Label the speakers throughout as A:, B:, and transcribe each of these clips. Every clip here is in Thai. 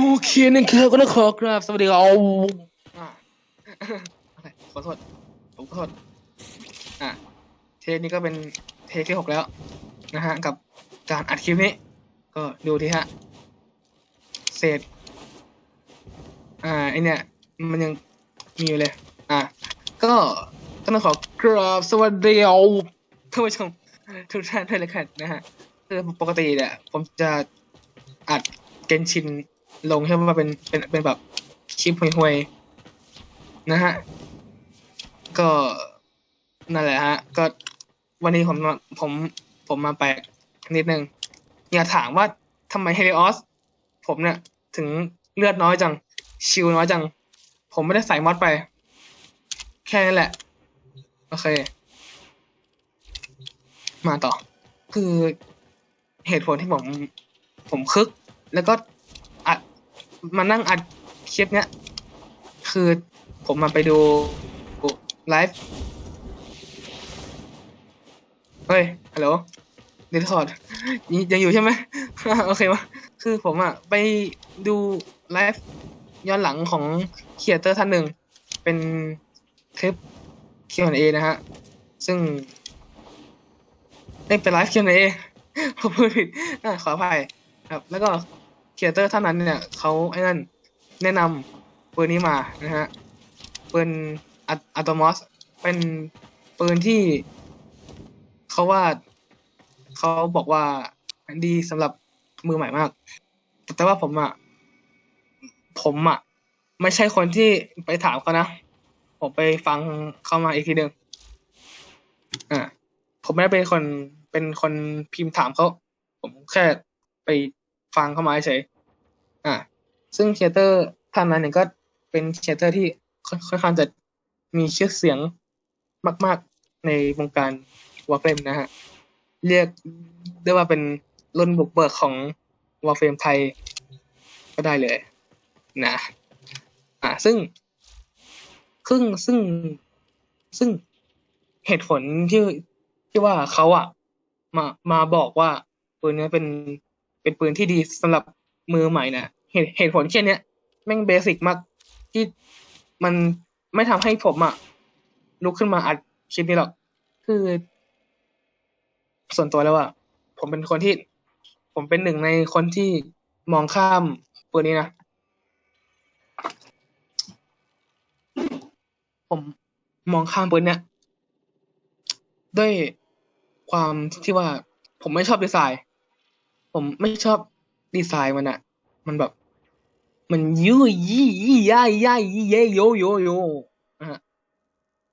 A: โอเคนะครับก็ต้องขอกราบสวัสดีครับอะอะไรขอโทษผมขอโทษอะเทปนี้ก็เป็นเทปที่หกแล้ว นะฮะ กับการอัดคลิปนี้ ก็ดูทีฮะเศษ อ่าไอเนี่ย มันยังมีอยู่เลย อะก็ก็ต้องขอกราบสวัสดีเอาท่านผู้ชมทุกท่านด้วยเลยกันนะฮะคือปกติเนี่ยผมจะอัดเกนชิน ลงใช่ไหมว่าเป็นเป็นเป็นแบบคลิปห่วยๆนะฮะ ก็นั่นแหละฮะ ก็วันนี้ผมมาผมผมมาแปลกนิดนึงอย่าถามว่าทำไมเฮลิออสผมเนี่ย ถึงเลือดน้อยจัง ชิวน้อยจัง ผมไม่ได้ใส่มอดไป แค่นั้นแหละ โอเค มาต่อ คือเหตุผลที่ผม ผมคึก แล้วก็ มานั่งอัดคลิปเนี้ย คือผมมาไปดูไลฟ์เฮ้ยฮัลโหลเดิสคอร์ดยังอยู่ใช่ไหมโอเควะคือผมอะไปดูไลฟ์ย้อนหลังของเคียเตอร์ท่านหนึ่ง เป็นคลิป Q&A นะฮะ ซึ่งเอ้เป็นไลฟ์ Q&A ผมพูดผิดอะขออภัยครับ แล้วก็ เคียเตอร์ท่านนั้นเนี่ยเขาไอ้นั่นแนะนำปืนนี้มานะฮะปืนอัตโมสเป็นปืนที่เขาว่าเขาบอกว่าดีสำหรับมือใหม่มาก แต่ว่าผมอะผมอะไม่ใช่คนที่ไปถามเขานะ ผมไปฟังเข้ามาอีกทีหนึ่งอ่าผมไม่ได้เป็นคนเป็นคนพิมพ์ถามเขา ผมแค่ไป ฟังเข้ามาเฉยอ่าซึ่งเคียเตอร์ท่านนั้นเนี่ยก็เป็นเคียเตอร์ที่ค่อนข้างจะมีชื่อเสียงมาก ๆ ในวงการวอร์เฟรมนะฮะ เรียกได้ว่าเป็นรุ่นบุกเบิกของวอร์เฟรมไทยก็ได้เลยนะอ่าซึ่งครึ่งซึ่งซึ่งเหตุผลที่ที่ว่าเขาอะมามาบอกว่าปืนนี้เป็น เป็นปืนที่ดีสำหรับมือใหม่นะเหตุเหตุผลแค่เนี้ยแม่งเบสิกมากที่มันไม่ทำให้ผมอะลุกขึ้นมาอัดคลิปนี้หรอก คือ ส่วนตัวแล้วอะผมเป็นคนที่ ผมเป็นหนึ่งในคนที่มองข้ามปืนนี้นะผมมองข้ามปืนเนี้ยด้วยความที่ว่าผมไม่ชอบดีไซน์ ผมไม่ชอบดีไซน์มันอะมันแบบ มันยุ่ยยี่ยี่ย่ายย่ายยี่เยโยโยโยนะฮะ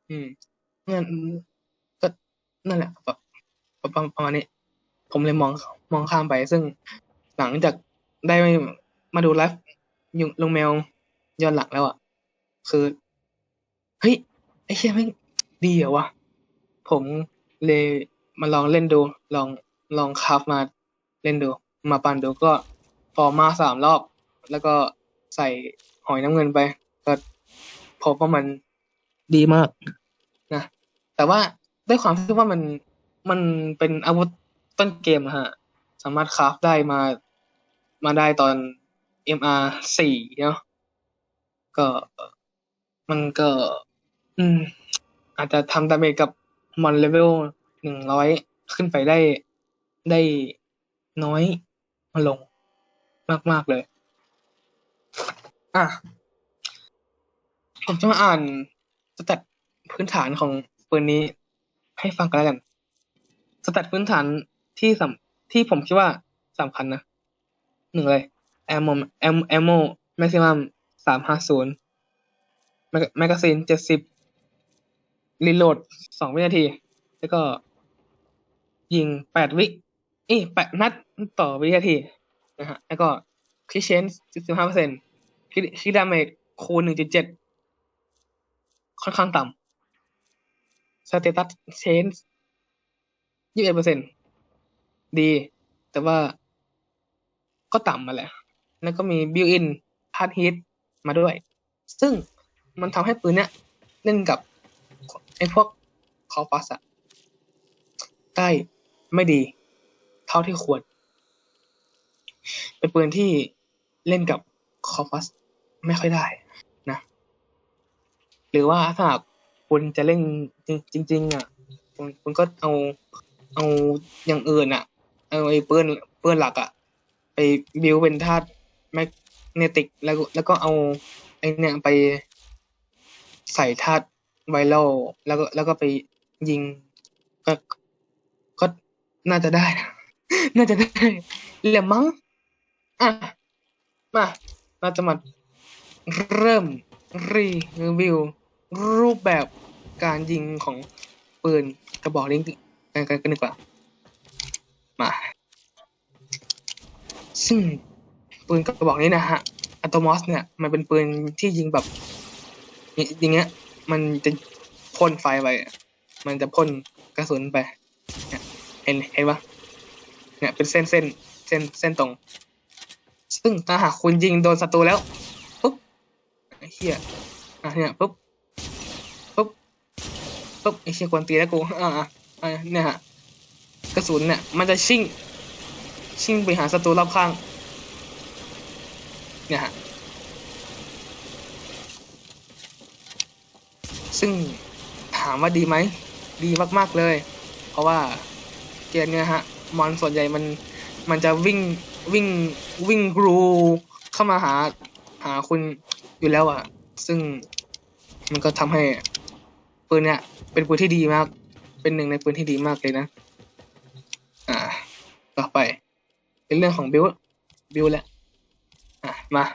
A: อืมงั้นก็นั่นแหละแบบประมาณนี้ ผมเลยมองมองข้ามไป ซึ่งหลังจากได้มาดูไลฟ์ยุงลงแมวย้อนหลังแล้วอะคือเฮ้ยไอ้เชี่ยแม่งดีเหรอวะผมเลยมาลองเล่นดู ลองลองคราฟมา เล่นดู มาปั่นดูก็ฟอร์มาสามรอบ แล้วก็ใส่หอยน้ำเงินไป ก็พบว่ามันดีมากนะแต่ว่าด้วยความที่ว่ามันมันเป็นอาวุธต้นเกมอะฮะ สามารถคราฟได้มามาได้ตอน MR สี่เนาะก็มันก็ อืม อาจจะทำดาเมจกับมอนเลเวลหนึ่งร้อยขึ้นไปได้ได้ น้อยมาลงมาก ๆ เลย อะ ผมจะมาอ่านสแตทพื้นฐานของปืนนี้ ให้ฟังกันแล้วกันสแตทพื้นฐานที่สำที่ผมคิดว่าสำคัญนะหนึ่งเลยแอมโมแอมแอมโมแม็กซิมัมสามห้าศูนย์แมกกาซีนเจ็ดสิบรีโหลดสองวินาที แล้วก็ยิงแปดวิ เอ้แปดนัดต่อวินาทีนะฮะ แล้วก็คิเชนสิบห้าเปอร์เซ็นต์คิดาเมจคูณหนึ่งจุดเจ็ดค่อนข้างต่ำสเตตัสเชนยี่สิบเอ็ดเปอร์เซ็นต์ดี แต่ว่าก็ต่ำมาแหละ แล้วก็มีบิวอินพาร์ทฮิตมาด้วย ซึ่งมันทำให้ปืนเนี้ยเล่นกับไอ้พวกคอฟัสอะได้ไม่ดี เท่าที่ควร เป็นปืนที่เล่นกับคอฟัสไม่ค่อยได้นะ หรือว่าถ้าคุณจะเล่นจริง ๆ อะ คุณคุณก็เอาเอาอย่างอื่นอะ เอาไอ้ปืนปืนหลักอะ ไปบิวเป็นธาตุแมกเนติกแล้วแล้วก็เอาไอ้เนี่ยไปใส่ธาตุไวรัลแล้วก็แล้วก็ไปยิงก็ก็น่าจะได้นะ น่าจะได้แหละมั้งอะมาเราจะมาเริ่มรีวิว รูปแบบการยิงของปืนกระบอกนี้กันกันดีกว่า มาซึ่งปืนกระบอกนี้นะฮะอัตโมสเนี่ย มันเป็นปืนที่ยิงแบบอย่างเงี้ย มันจะพ่นไฟไป มันจะพ่นกระสุนไปเนี่ยเห็นเห็นปะ เนี่ยเป็นเส้นเส้นเส้นเส้นตรง ซึ่งถ้าหากคุณยิงโดนศัตรูแล้วปุ๊บไอ้เหี้ยอะเนี่ยปุ๊บปุ๊บปุ๊บไอ้เหี้ยควรตีแล้วกูอ่าอ่าเนี่ยฮะกระสุนเนี่ยมันจะชิ่ง ชิ่งไปหาศัตรูรอบข้าง เนี่ยฮะซึ่งถามว่าดีไหม ดีมากๆเลย เพราะว่าเกมเนี้ยฮะ มอนส่วนใหญ่มัน มันจะวิ่งวิ่งวิ่งกรูเข้ามาหาหาคุณอยู่แล้วอะ่ะซึ่งมันก็ทำให้ปืนเนี้ยเป็นปืนที่ดีมาก เป็นหนึ่งในปืนที่ดีมากเลยนะ อ่า ต่อไป เป็นเรื่องของบิลบิลแหละ อะมา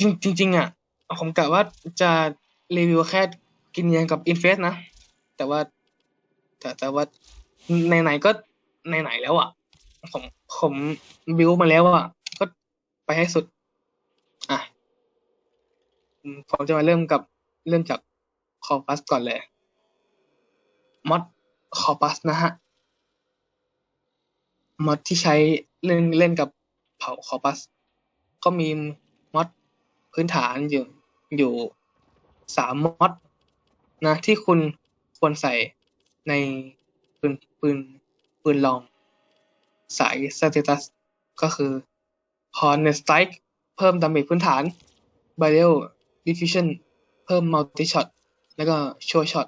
A: จริงจริงอะ ผมกะว่าจะรีวิวแค่กินยังกับอินเฟสนะ แต่ว่าแต่แต่ว่า ไหนๆก็ไหนๆแล้วอะ ผมผมบิวมาแล้วอะ ก็ไปให้สุด อะ ผมจะมาเริ่มกับเริ่มจากคอปัสก่อนเลยมอดคอปัสนะฮะมอดที่ใช้เล่นเล่นกับเผาคอปัส ก็มีมอดพื้นฐานอยู่อยู่สามมอดนะที่คุณควรใส่ใน ปืนปืนลอง สายสเตตัสก็คือ Horn Strike เพิ่มดาเมจพื้นฐาน Barrel Diffusion เพิ่ม Multi Shot แล้วก็ Show Shot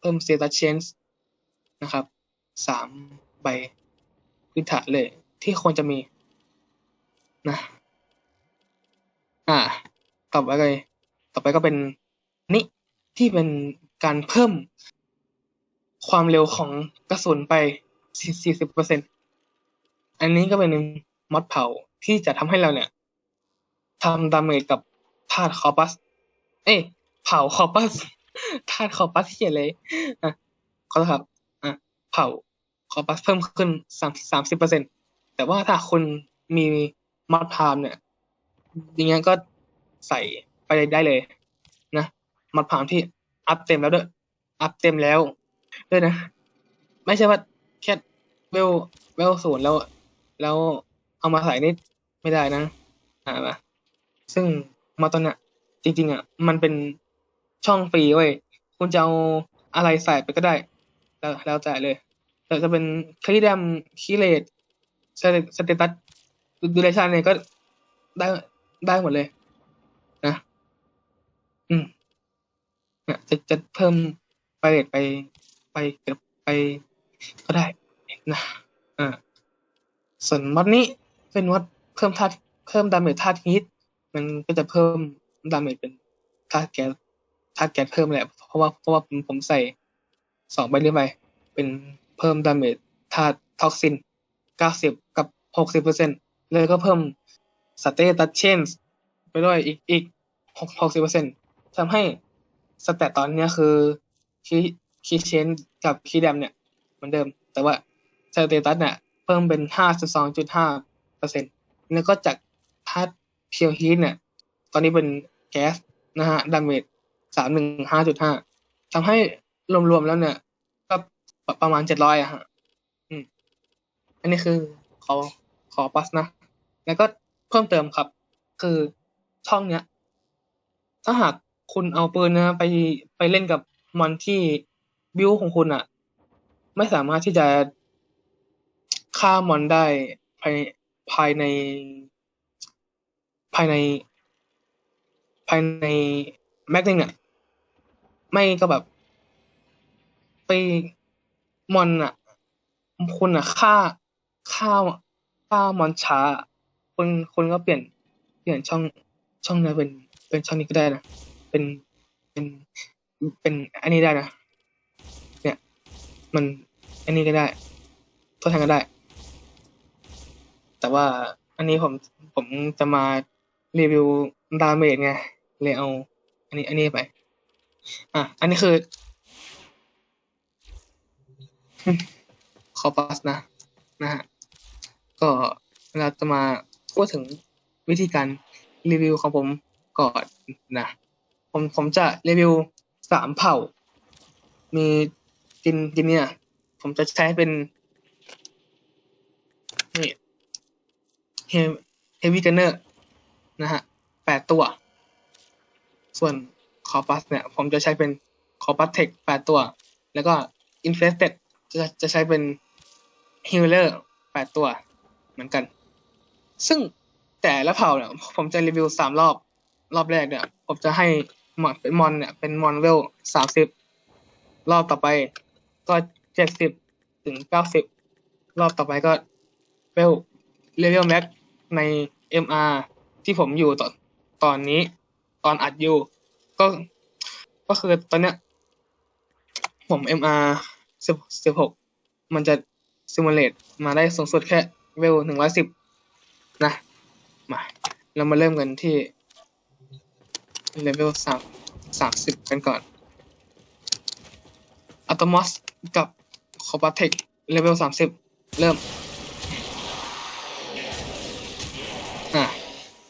A: เพิ่ม Status Change นะครับสามใบพื้นฐานเลย ที่ควรจะมีนะอ่า ต่อไปเลยต่อไปก็เป็นนี่ที่เป็นการเพิ่ม ความเร็วของกระสุนไป 40%อันนี้ก็เป็นมอดเผาที่จะทำให้เราเนี่ยทำดาเมจกับธาตุคอปัส เอ้เผาคอปัสธาตุคอปัสเียเลยอะขอโทษครับอะเผาคอปัสเพิ่มขึ้นสามสามสิบเปอร์เซ็นแต่ว่าถ้าคุณมีมอดพามเนี่ยอย่างเงี้ยก็ใส่ไปได้เลย นะมอดพามที่อัพเต็มแล้วด้วยอัพเต็มแล้ว ด้วยนะ ไม่ใช่ว่าแค่เวลเวลศูนย์แล้ว แล้วเอามาใส่นี่ไม่ได้นะอ่ามาซึ่งมาตอนเนี้ยจริง ๆ อะ มันเป็นช่องฟรีเว้ยคุณจะเอาอะไรใส่ไปก็ได้ แล้วแล้วแต่เลยแต่จะเป็นคีย์แดมคีเลดสเตตัสดูเลชันเนี่ยก็ได้ได้หมดเลยนะอืมเนี่ยจะจะเพิ่มไปเลดไป ไปเก็บไปก็ได้นะอ่าส่วนมอดนี้เป็นมอดเพิ่มธาตุเพิ่มดาเมจธาตุฮีทมันก็จะเพิ่มดาเมจเป็นธาตุแก๊สธาตุแก๊สเพิ่มแหละเพราะว่าเพราะว่าผมผมใส่สองใบเรื่อยไปเป็นเพิ่มดาเมจธาตุท็อกซินเก้าสิบกับหกสิบเปอร์เซ็นต์เลยก็เพิ่มสเตตัสเชนส์ไปด้วยอีกอีกหกหกสิบเปอร์เซ็นต์ทำให้สเตตตอนนี้คือ คีคีเชนกับคีแดมเนี่ยเหมือนเดิม แต่ว่าสเตตัสเนี่ยเพิ่มเป็นห้าสิบสองจุดห้าเปอร์เซ็นต์แล้วก็จากธาตุเพียวฮีทเนี่ย ตอนนี้เป็นแก๊สนะฮะดาเมจสามหนึ่งห้าจุดห้าทำให้รวมๆแล้วเนี่ย ก็ประมาณเจ็ดร้อยอะฮะอืม อันนี้คือขอขอปัสนะ แล้วก็เพิ่มเติมครับ คือช่องเนี้ย ถ้าหากคุณเอาปืนนะไปไปเล่นกับมอนที่ บิวของคุณอะไม่สามารถที่จะฆ่ามอนได้ภายภายใน ภายใน ภายในแม็กนึงเนี่ยไม่ก็แบบ ไปมอนอะคุณอะฆ่าฆ่าฆ่ามอนช้าคุณคุณก็เปลี่ยน เปลี่ยนช่องช่องนี้เป็นเป็นช่องนี้ก็ได้นะเป็นเป็นเป็นอันนี้ได้นะ มันอันนี้ก็ได้ทดแทนก็ได้ แต่ว่าอันนี้ผมผมจะมารีวิวดาเมจไงเลยเอา อันนี้อันนี้ไป อะ อันนี้คือ คอปัสนะ นะฮะ ก็เราจะมาพูดถึงวิธีการรีวิวของผมก่อนนะ ผมผมจะรีวิวสามเผ่า มี จินจินเนี่ยผมจะใช้เป็นนี่เฮเฮวิกันเนอร์นะฮะแปดตัว ส่วนคอปัสเนี่ย ผมจะใช้เป็นคอปัสเทคแปดตัว แล้วก็อินเฟสเต็ดจะจะใช้เป็นฮิลเลอร์แปดตัว เหมือนกัน ซึ่งแต่ละเผ่าเนี่ย ผมจะรีวิวสามรอบ รอบแรกเนี่ย ผมจะให้มอนเป็นมอนเนี่ย เป็นมอนเวลสามสิบรอบต่อไป ก็เจ็ดสิบถึงเก้าสิบรอบต่อไปก็เวลเลเวลแม็กใน MR ที่ผมอยู่ตอนตอนนี้ ตอนอัดอยู่ ก็ก็คือตอนเนี้ย ผม MR สิบสิบหกมันจะซิมูเลตมาได้สูงสุดแค่เวลหนึ่งร้อยสิบนะมาเรามาเริ่มกันที่เลเวลสามสามสิบกันก่อนอัตมอส กับคอปาเทคเลเวลสามสิบเริ่ม อะ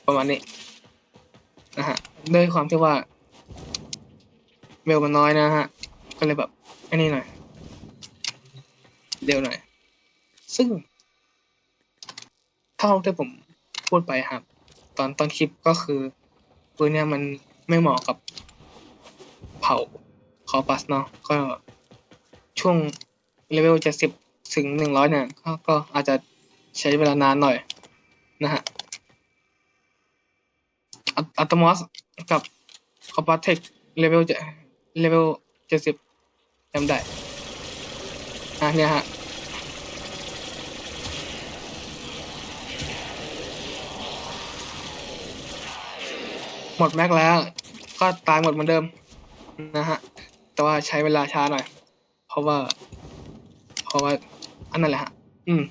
A: ประมาณนี้นะฮะด้วยความที่ว่าเวลมันน้อยนะฮะ ก็เลยแบบอันนี้หน่อย เร็วหน่อย ซึ่งเท่าที่ผมพูดไปครับ ตอนตอนคลิปก็คือปืนเนี่ยมันไม่เหมาะกับเผาคอปัสเนาะก็ ช่วงเลเวลเจ็ดสิบถึงหนึ่งร้อยเนี่ยก็ก็อาจจะใช้เวลานานหน่อยนะฮะอัตมอสกับคอปัสเทคเลเวลจะเลเวลเจ็ดสิบจำได้อะเนี่ยฮะหมดแม็กแล้ว ก็ตายหมดเหมือนเดิมนะฮะ แต่ว่าใช้เวลาช้าหน่อย เพราะว่า เพราะว่าอันนั้นแหละฮะ อืม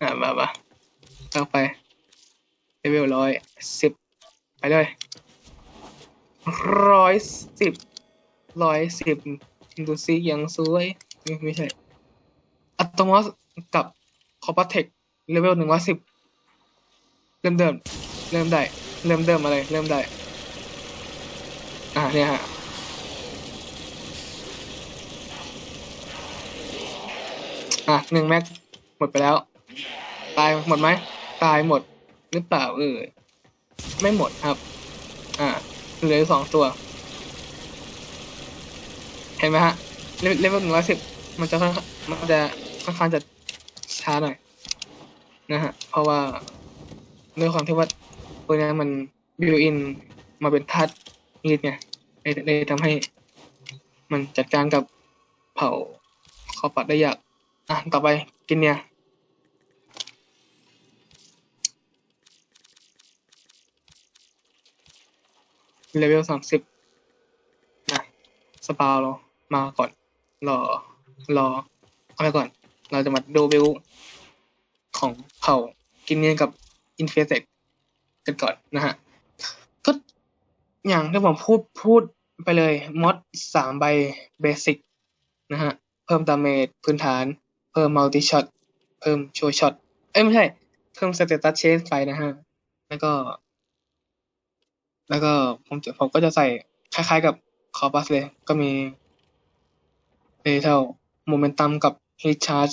A: อะมามาเข้าไปเลเวลร้อยสิบไปเลยร้อยสิบร้อยสิบดูซิยังสวยไม่ไม่ใช่อัตโมสกับคอปเทคเลเวลหนึ่งร้อยสิบเริ่มเดิม เริ่มได้ เริ่มเดิมอะไร เริ่มได้ อ่าเนี่ยฮะ อะหนึ่งแม็กหมดไปแล้ว ตายหมดไหมตายหมดหรือเปล่าเออไม่หมดครับ อ่าเหลือสองตัว เห็นไหมฮะเลเวลหนึ่งร้อยสิบมันจะค่อนมันจะค่อนข้างจะช้าหน่อยนะฮะ เพราะว่าด้วยความที่ว่าตัวนี้มันบิวอินมาเป็นธาตุยีดไงเลยเลยทำให้มันจัดการกับเผาคอปัดได้ยาก อะต่อไปกินเนี่ยเลเวลสามสิบนะสปาเรา มาก่อน รอ รอ เอาไปก่อน เราจะมาดูบิวของเผ่ากินเนียกับอินเฟสเซกกันก่อนนะฮะ ก็อย่างที่ผมพูดพูดไปเลยมอดสามใบเบสิกนะฮะ เพิ่มดาเมจพื้นฐาน เพิ่มมัลติช็อตเพิ่มโชว์ช็อตเอ้ยไม่ใช่ เพิ่มสเตตัสเชนไปนะฮะ แล้วก็ แล้วก็ผมจะผมก็จะใส่คล้ายๆกับคอปัสเลย ก็มีเอเท่าโมเมนตัมกับฮีชาร์จ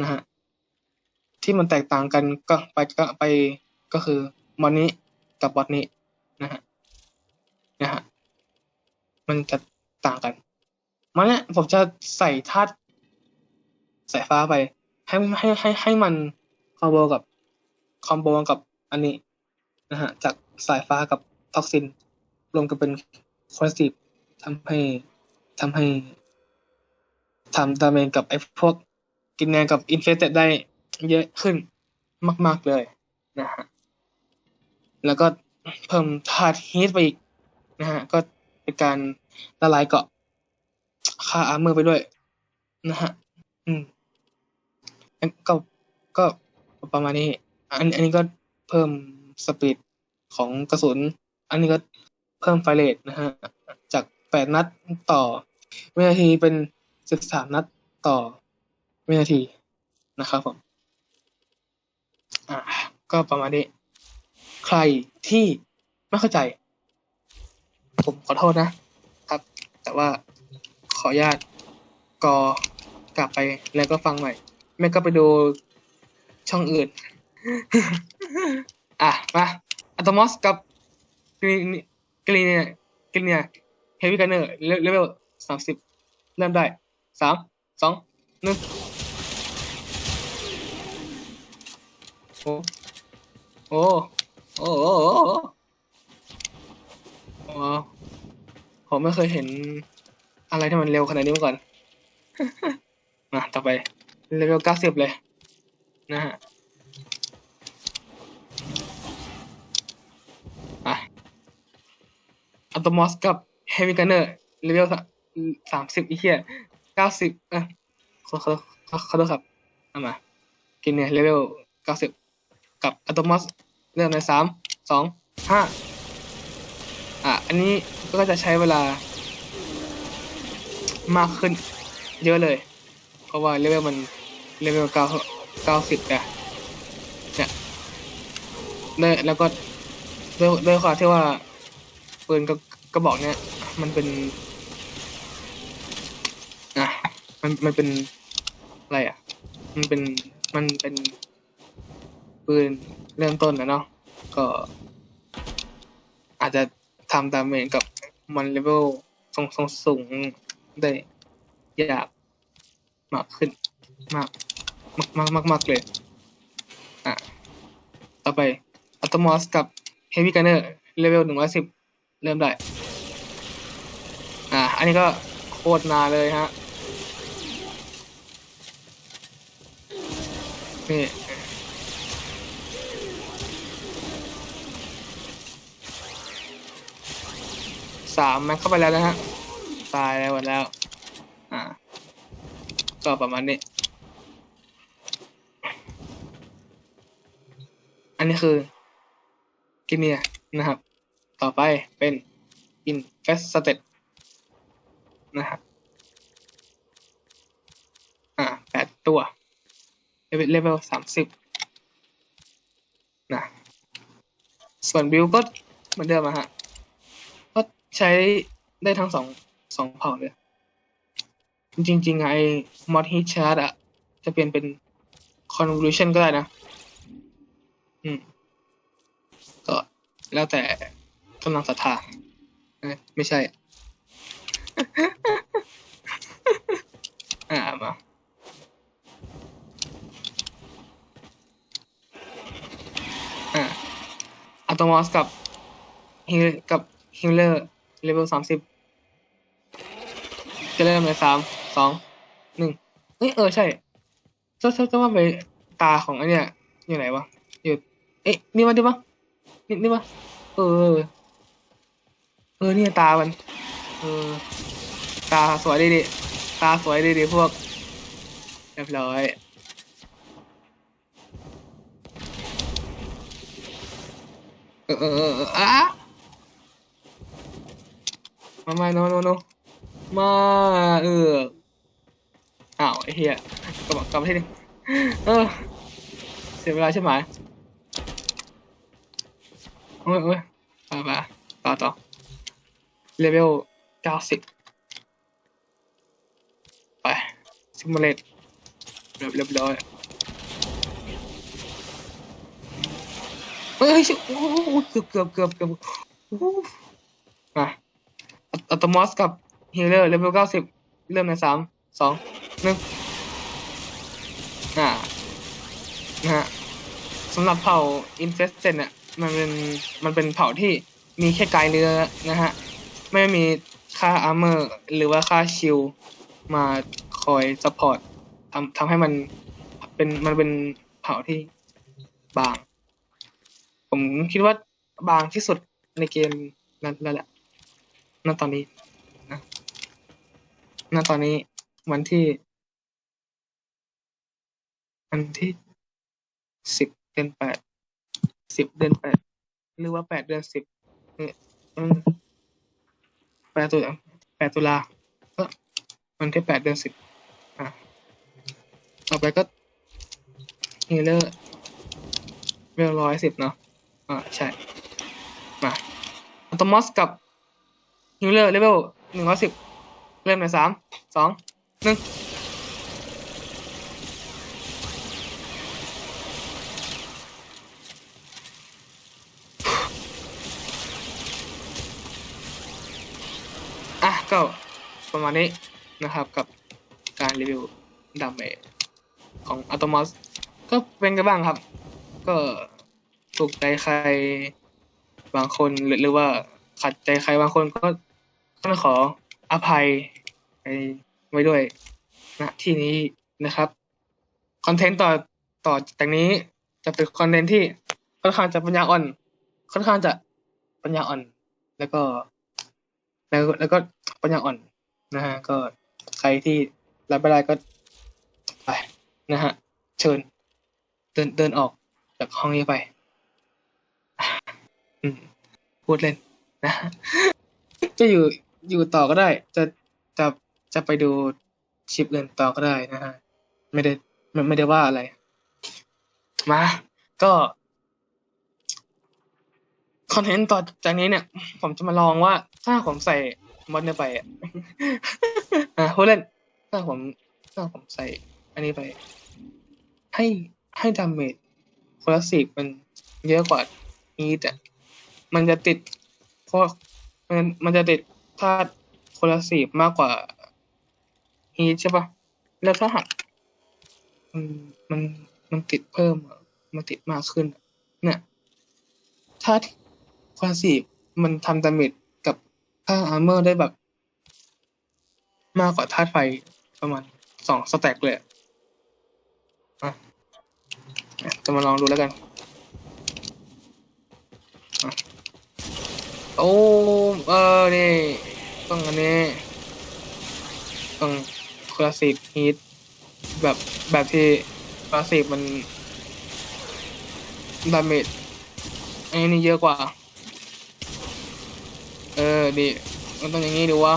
A: นะฮะ ที่มันแตกต่างกันก็ไปก็ไปก็คือมอนนี้กับบอทนี้นะฮะนะฮะมันจะต่างกันมันเนี่ยผมจะใส่ธาตุ สายฟ้าไป ให้ให้ให้ให้มันคอมโบกับคอมโบกับอันนี้นะฮะจากสายฟ้ากับท็อกซิน รวมกันเป็นคอนซีฟทำให้ทำให้ทำดาเมจกับไอ้พวกกินแนกับอินเฟสเต็ได้เยอะขึ้นมาก ๆเลยนะฮะแล้วก็เพิ่มธาตุฮีทไปอีกนะฮะก็เป็นการละลายเกาะค่าอาร์เมอร์ไปด้วยนะฮะอืม ก็ก็ประมาณนี้ อันอันนี้ก็เพิ่มสปีดของกระสุน อันนี้ก็เพิ่มไฟเรทนะฮะ จากแปดนัดต่อวินาทีเป็นสิบสามนัดต่อวินาทีนะครับผม อ่า ก็ประมาณนี้ ใครที่ไม่เข้าใจ ผมขอโทษนะครับ แต่ว่าขออนุญาตกอกลับไปแล้วก็ฟังใหม่ ไม่ก็ไปดูช่องอื่น อะ มาอัตมอสกับกรีนกรีเนียกรีเนียเฮฟวี่กันเนอร์เลเวลสามสิบเริ่มได้สามสองหนึ่งโอ้โอ้โอ้โอ้โอ้โอ้อ๋อผมไม่เคยเห็นอะไรที่มันเร็วขนาดนี้มาก่อน มา ต่อไป เลเวลเก้าสิบเลย นะฮะอะอัตโมอสกับเฮฟวี่กันเนอร์เลเวลสามสิบอีเหี้ยเก้าสิบอะขอขอขอขอโทษครับเอามา กินเนี่ยเลเวลเก้าสิบกับอัตโมอสเริ่มในสามสองห้าอะ อันนี้ก็จะใช้เวลามากขึ้นเยอะเลย เพราะว่าเลเวลมัน เลเวลเก้าเก้าสิบอะเนี่ยเนแล้วก็ด้วยด้วยความที่ว่าปืนกระกระบอกเนี้ยมันเป็นอะมันมันเป็นอะไรอะ มันเป็นมันเป็นปืนเริ่มต้นนะเนาะก็ อาจจะทำดามเมจกับมันเลเวลสูงสูงสูงได้ยากมากขึ้นมาก มากมากมากเลย อะ ต่อไปอัตมอสกับเฮฟวี่กันเนอร์เลเวลหนึ่งร้อยสิบเริ่มได้ อะ อันนี้ก็โคตรนานเลยฮะ นี่สามแม็กเข้าไปแล้วนะฮะ ตายแล้วหมดแล้ว อ่า ก็ประมาณนี้ อันนี้คือกินเนียนะครับ ต่อไปเป็น infested นะครับอ่าแปดตัวเลเวลสามสิบนะส่วนบิลก็เหมือนเดิมอะฮะก็ใช้ได้ทั้งสองสองเผ่าเลย จริงๆไอ้ mod hit chart อะจะเปลี่ยนเป็น convolution ก็ได้นะ อืม ก็แล้วแต่กำลังศรัทธาเอ้ยไม่ใช่ อ่ามา อ่าอัตโมอสกับฮิลกับฮิลเลอร์เลเวลสามสิบจะเริ่มเลยสามสองหนึ่งเอ้ยเออใช่จ้าเจ้าเจ้าว่าไปตาของไอเนี่ยอยู่ไหนวะ เอ๊ะนี่มาดิวะนี่นี่มาเออ เออนี่ตามัน เออ ตาสวยดีดิตาสวยดีดิพวกเรียบร้อยเออเออเอออออะมาไม่โนโนโนมาเอออ้าวไอ้เหี้ยกลับกลับมาที่นี่เออเสียเวลาใช่ไหม โอ้ยโอ้ยมามาต่อต่อเลเวลเก้าสิบไปซิมูเลตเรียบเรียบร้อยเฮ้ยเฮ้ยโอ้เกือบเกือบเกือบเกือบโอ้โหมาอัตมอสกับฮีเลอร์เลเวลเก้าสิบเริ่มในสามสองหนึ่งอ่านะฮะสำหรับเผ่าอินเฟสเซนเนี่ย มันเป็นมันเป็นเผ่าที่มีแค่กายเรือนะฮะ ไม่มีค่าอาร์เมอร์หรือว่าค่าชิลมาคอยซัพพอร์ตทำทำให้มันเป็นมันเป็นเผ่าที่บาง ผมคิดว่าบางที่สุดในเกมนั้นแล้วแหละณตอนนี้นะณตอนนี้วันที่วันที่สิบเดือนแปด สิบเดือนแปดหรือว่าแปดเดือนสิบเนี่ยแปดตุลาแปดตุลาก็วันที่แปดเดือนสิบอะต่อไปก็ฮีเลอร์เวลร้อยสิบเนาะอ่าใช่มาอัตมอสกับฮิลเลอร์เลเวลหนึ่งร้อยสิบเริ่มในสามสองหนึ่งอะก็ประ มานี้นะครับกับการรีวิวดาเมจของอัตมอสก็เป็นกันบ้างครับ ก็ถูกใจใครบางคนหรือว่าขัดใจใครบางคนก็ต้องขออภัยไปไว้ด้วยณที่นี้นะครับคอนเทนต์ต่อต่อจากนี้จะเป็นคอนเทนต์ที่ค่อนข้างจะปัญญาอ่อน ค่อนข้างจะปัญญาอ่อน แล้วก็ แล้วแล้วก็ปัญญาอ่อน นะฮะก็ใครที่รับไม่ได้ก็ไปนะฮะเชิญ เดินเดินออกจากห้องนี้ไปอืมพูดเล่นนะจะอยู่อยู่ต่อก็ได้ จะจะจะไปดูชิปอื่นต่อก็ได้นะฮะไม่ได้ไม่ไม่ได้ว่าอะไร มา ก็คอนเทนต์ต่อจากนี้เนี่ย ผมจะมาลองว่าถ้าผมใส่ มอดเนี่ยไปอะอะพูดเล่นถ้าผมถ้าผมใส่ อันนี้ไป ให้ให้ดาเมจโคลาสิกมันเยอะกว่านี้แต่มันจะติดเพราะมันมันจะติดธาตุโคลาสีฟมากกว่าฮีทใช่ปะแล้วถ้าหากมันมันมันติดเพิ่มอะมันติดมากขึ้นเนี่ยธาตุโคลาสีฟมันทำดาเมจ กับค่าอาร์เมอร์ได้แบบ มากกว่าธาตุไฟประมาณสองสแต็กเลยอะอะจะมาลองดูแล้วกันโอ้เออนี่ต้องอันนี้ต้องคลาสสิกฮีทแบบแบบที่คลาสสิกมันดาเมจอันนี้เยอะกว่า เออดีมันต้องอย่างนี้ดูวะ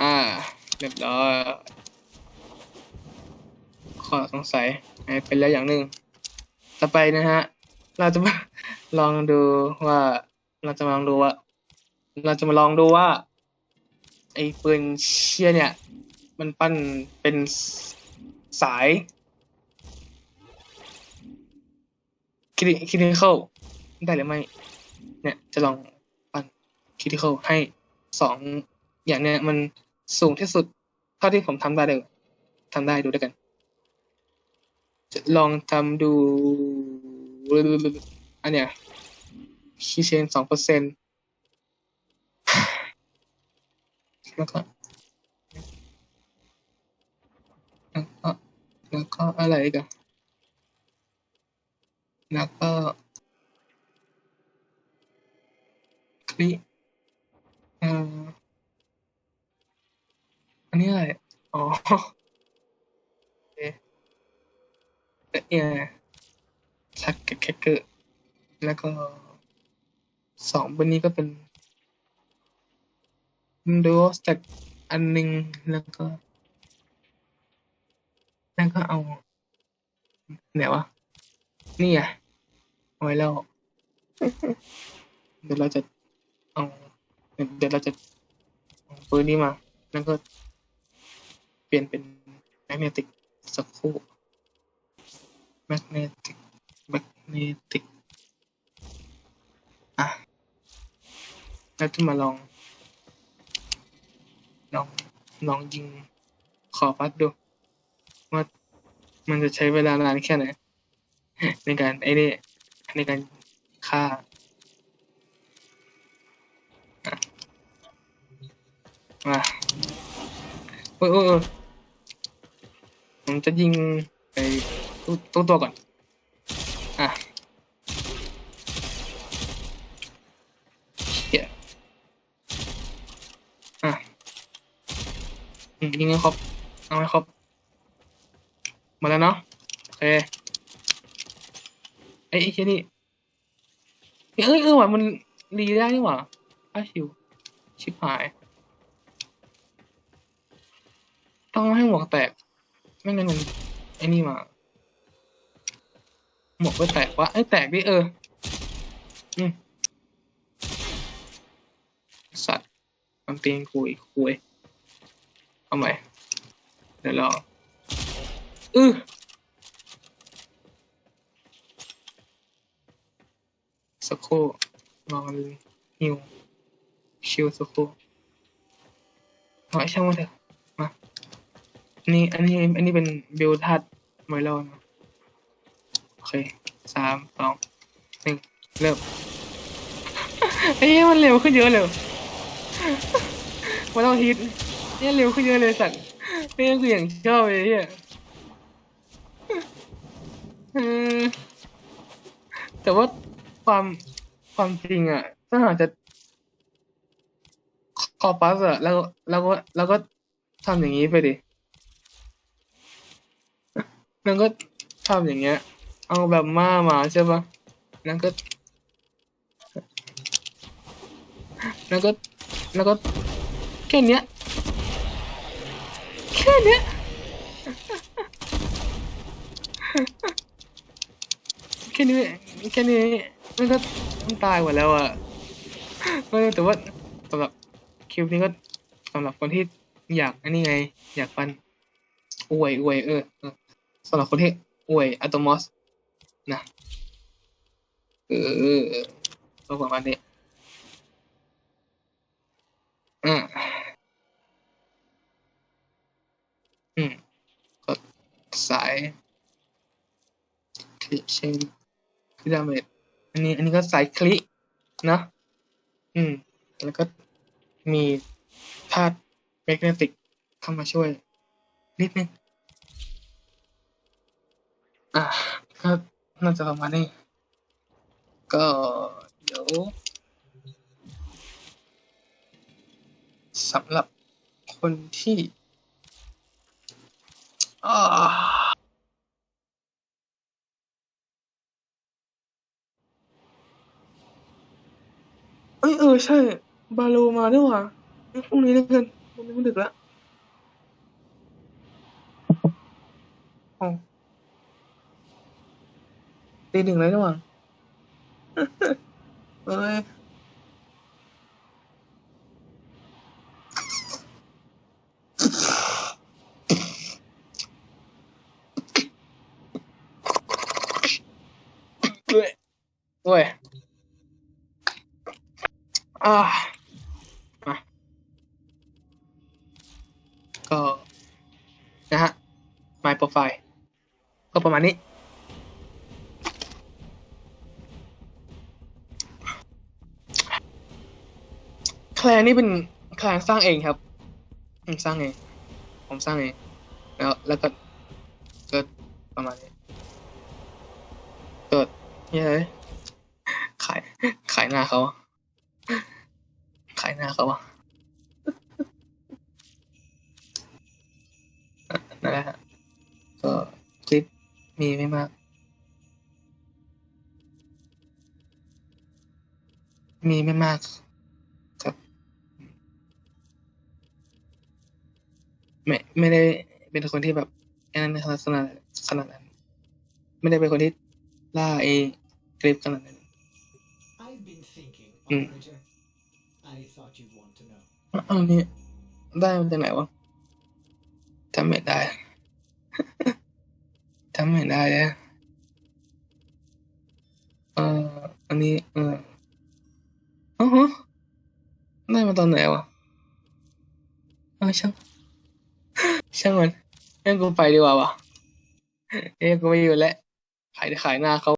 A: อ่า เรียบร้อยข้อสงสัยหายไปแล้วอย่างหนึ่งต่อไปนะฮะ เราจะมาลองดูว่า เราจะมาลองดูว่า เราจะมาลองดูว่า ไอ้ปืนเชี่ยเนี่ย มันปั้นเป็นสายคิดคิดเข้าได้หรือไม่ เนี่ยจะลอง ปั้นคิดเขาให้สองอย่างเนี้ยมันสูงที่สุด เท่าที่ผมทำได้เลยทำได้ดูด้วยกัน ลองทำดู อันเนี้ยคีย์เชนสองเปอร์เซ็นต์แล้วก็แล้วก็แล้วก็อะไรอีกันแล้วก็คลิเอ่อ อันนี้อะไรอ๋อเอ๊ะเนี่ยชักแคคเกอร์แล้วก็สองบนนี้ก็เป็น Windows จากอันหนึ่งแล้วก็ แล้วก็เอาไหนวะ นี่ไงเอาไว้แล้ว เดี๋ยวเราจะเอาเดี๋ยวเราจะเอาปืนนี้มา แล้วก็ ลี่ยนเป็นแมกเนติกสักครู่แมกเนติกแมกเนติกอะแล้วจะมาลองลองลองยิงขอพัดดูว่ามันจะใช้เวลานานแค่ไหนในการไอ้นี่ในการฆ่าอะมาเออเออเออ ผมจะยิงไปตัวตัวตัวก่อน อะเหี้ยอะอืมยิงให้ครบเอาให้ครบหมดแล้วเนาะโอเคไอ้ไอ้เชี่ยนี่เฮ้ยเออว่ะมันรีได้นี่หว่าอ้าชิว ชิบหาย ต้องให้หมวกแตก ไม่งั้นมันไอ้นี่มา หมวกก็แตกวะไอ้แตกดิเอออืมสัตว์มันตีนคุยคุยเอาใหม่เดี๋ยวรออือสักครู่รอมันหิวชิวสักครู่เอาไอ้ช่างมันเถอะ นนี้อันนี้ อันนี้เป็นบิลทัดไวรัลนะโอเคสามสองหนึ่งเริ่มไอ้เหี้ยมันเร็วขึ้นเยอะเลยมันต้องฮิตเนี่ยเร็วขึ้นเยอะเลยสัตว์นี่คืออย่างชอบเลยเฮียแต่ว่าความความจริงอะ ถ้าหากจะคอปัสอะแล้วแล้วก็แล้วก็ทำอย่างนี้ไปดิ แล้วก็ทำอย่างเงี้ย เอาแบบมามาใช่ปะแล้วก็แล้วก็แล้วก็แค่เนี้ย แค่เนี้ย แค่นี้แค่นี้มันก็มันตายหมดแล้วอะแต่ว่าสำหรับคลิปนี้ก็สำหรับคนที่อยากอันนี้ไง อยากฟันอวยอวยเออ สำหรับคนที่อวยอะตอมอสนะเออเออเออก็ประมาณนี้อ่าอืมก็สายคลิเชนคือดาเมจอันนี้ อันนี้ก็สายคลินะอืม แล้วก็มีธาตุแมกเนติกเข้ามาช่วยนิดนึง อะก็น่าจะประมาณนี้ ก็เดี๋ยวสำหรับคนที่อ่าเอ้ยเออใช่ บาโลมาด้วยว่ะพรุ่งนี้แล้วกันพรุ่งนี้มันดึกแล้วอ๋อ ตีหนึ่งแล้วนี่หว่าเอ้ยเอ้ยโอ้ยอ่ามาก็ นะฮะ my profile ก็ประมาณนี้ ลร์นี่เป็นแคลร์สร้างเองครับสร้างเองผมสร้างเองแล้วแล้วก็เกิดประมาณนี้เกิดเฮ้ยขายขายหน้าเขาขายหน้าเขาอะนั่นแหละฮะก็คลิปมีไม่มาก มีไม่มาก ครับ ไม่ไม่ได้เป็นคนที่แบบไอ้นั่นในลักษณะขนาดนั้น ไม่ได้เป็นคนที่ล่าเองคลิปขนาดนั้น
B: I've been thinking,
A: Mm.
B: operator. I thought you'd want to know.
A: อันนี้ได้มาจากไหนวะจำไม่ได้จำไม่ได้เลยเอ่ออันนี้เอออ๋อฮะได้มาตอนไหนวะเออช่าง ช่างมันงั้นกูไปดีกว่าวะเอ้ยกูไม่อยู่แล้วขายขายหน้าเขา